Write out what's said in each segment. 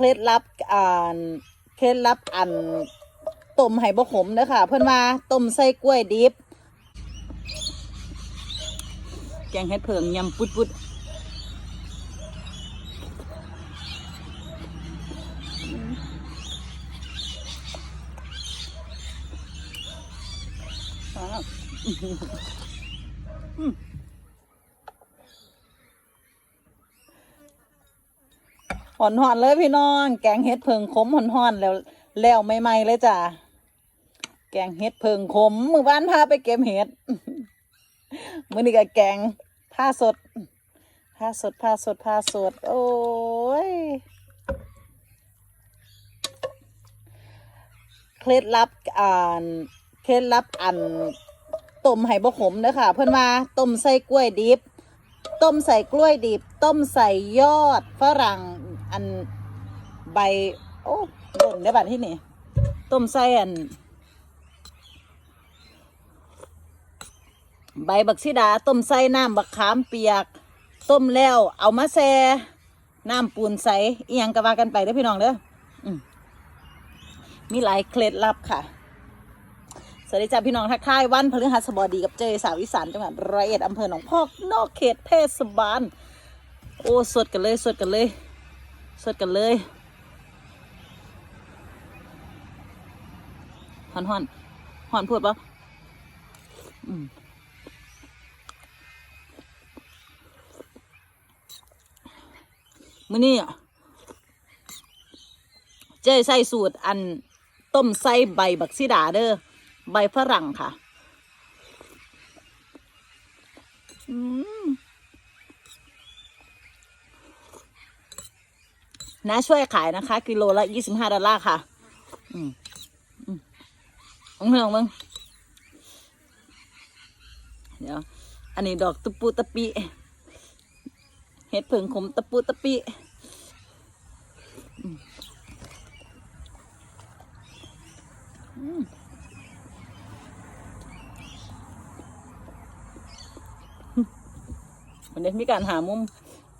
เคล็ดลับอ่าเคล็ดลับอันต้มไห้บ่ขมเด้อค่ะ เพิ่อนว่าต้มใส่กล้วยดิบ แกงเห็ดเผิงยำปุดปุดอืม หอนหอนเลยพี่น้อง แกงเห็ดเพิงขมหอนหอนแล้วแล้วใหม่ๆเลยจ้ะ แกงเห็ดเพิงขมมือบ้านพาไปเก็บเห็ดมื้อนี้ก็แกงผ้าสดผ้าสดผ้าสดผ้าสด โอ้ยเคล็ดลับอ่านเคล็ดลับอันต้มไห้บ่ขมเด้อค่ะ เพิ่อนว่าต้มใส่กล้วยดิบ ต้มใส่กล้วยดิบ ต้มใส่ยอดฝรั่ง อันใบ โอ้หล่นได้บัดที่นี่ ต้มใส่อัน ใบบักซิดา ต้มใส่น้ำบักขามเปียก ต้มแล้ว เอามาแช่น้ำปูนใสเอียงก็ว่ากันไปเด้อพี่น้องเด้อมีหลายเคล็ดลับค่ะ สวัสดีจ้าพี่น้องทักทายวันพฤหัสบดีกับเจสาวอีสานจังหวัดร้อยเอ็ดอำเภอหนองพอกนอกเขตเทศบาล โอ้สดกันเลยสดกันเลย สดกันเลยหอนหอนหอนพูดปะอืมมื้อนี้อะเจ้ใส่สูตรอันต้มใส่ใบบักซิดาเด้อใบฝรั่งค่ะ อืม น้าช่วยขายนะคะ กิโลละยี่สิบห้าดอลลาร์ค่ะ อืมอืมมึงเห็นมึงเดี๋ยว อันนี้ดอกตะปูตะปีเห็ดเผิงขมตะปูตะปีอืมอันนี้มีการหามุม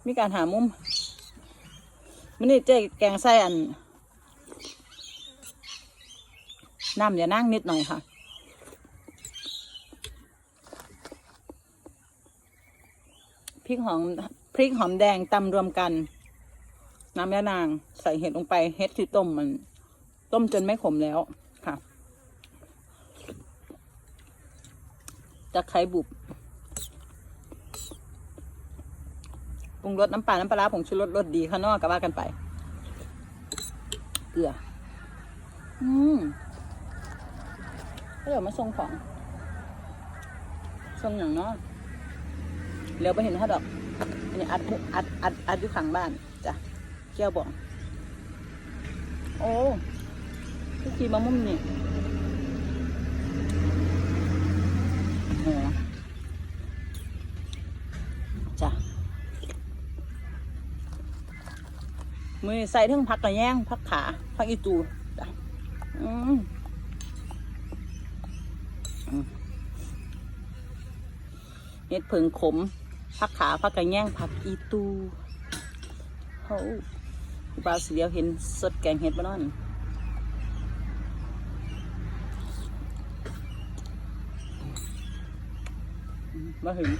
มีการหามุม มันนี่เจ๊แกงไส้อัน น้ำอย่านั่งนิดหน่อยค่ะ พริกหอมพริกหอมแดงตำรวมกัน น้ำยานางใส่เห็ดลงไปเห็ดที่ต้มมัน ต้มจนไม่ขมแล้วค่ะตะไคร้บุบ รุงรสน้ำปลา น้ำปลาผงชูรสรสดีข้างนอกก็ว่ากันไป เกลือ อืมเดี๋ยวมาส่งของส่งอย่างเนาะเลี้ยวไปเห็นเขาดอก อันนี้อัดอัดอัดอัดอยู่ข้างบ้านจ้ะเกี่ยวบ่องโอ้ทุกทีมามุมนี่โอ้จ้ะ มือใส่ทั้งผักกระแยงผักขาผักอีตูจ้ะอืมเห็ดเผิงขมผักขาผักกระแยงผักอีตูโหบาสิเลียวเห็นสดแกงเห็ดบ้านอนมาถึง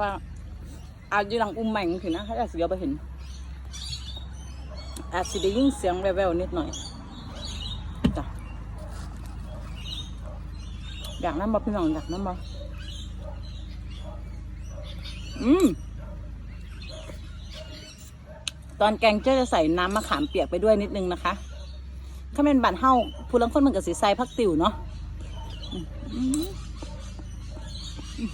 ว่าอาจอยู่หลังอุ้มแม่งถึงนะเขาอาจสิเลียวไปเห็น อาจสิได้ยินเสียงแววๆนิดหน่อยจ้ะอยากน้ำบ่พี่น้องอยากน้ำบ่อืมตอนแกงเจ้าจะใส่น้ำมะขามเปียกไปด้วยนิดนึงนะคะถ้าเป็นบานเฮาผู้ลังคนมันกับสีใสพักติ๋วเนาะอืมอืมอืม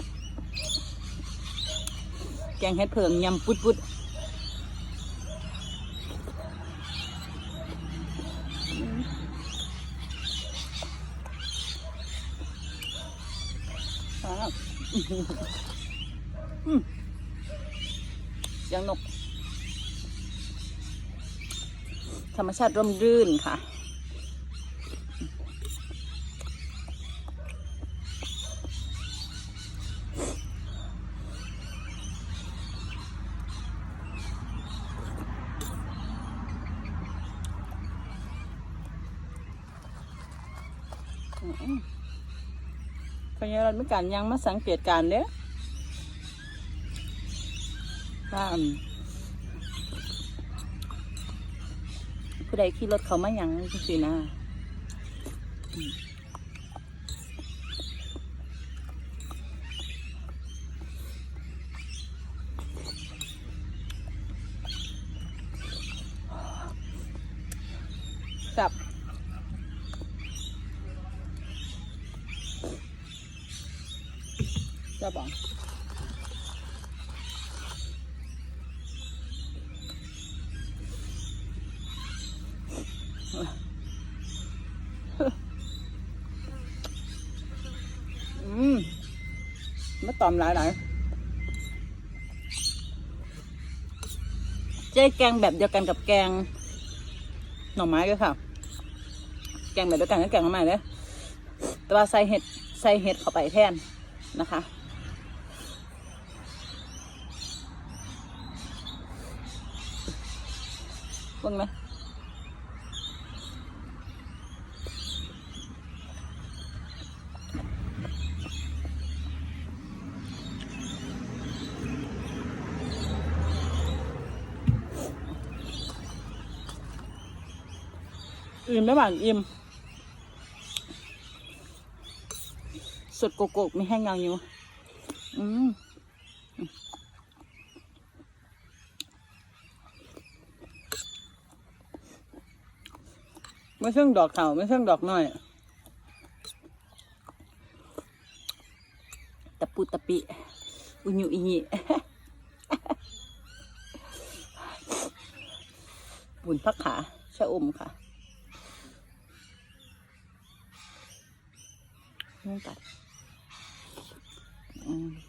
แกงเห็ดเผิงยำปุดปุดครับยังนก ธรรมชาติร่มรื่นค่ะ พยารัฐมีการยังมาสังเกตการเด้อว่ามผู้ใดขี่รถเขามายังสินะอืมครับจะบ อกอืมไม่ตอมหลายหลายเจ๊แกงแบบเดียวกันกับแกงหน่อไม้ด้วยค่ะแกงแบบเดียวกันกับแกงหน่อไม้เลยแต่ว่าใส่เห็ดใส่เห็ดเข้าไปแทนนะคะ เบิ่งไหมอิ่มไหมบ้างอิ่มสดโกโก้ไม่แห้งเงาอยู่อืม ไม่ใช่ดอกเขาไม่ใช่ดอกน้อย ตะปุตะปิ อุญุอิญิบุญพักขาชะอมค่ะนี่ตัดอืม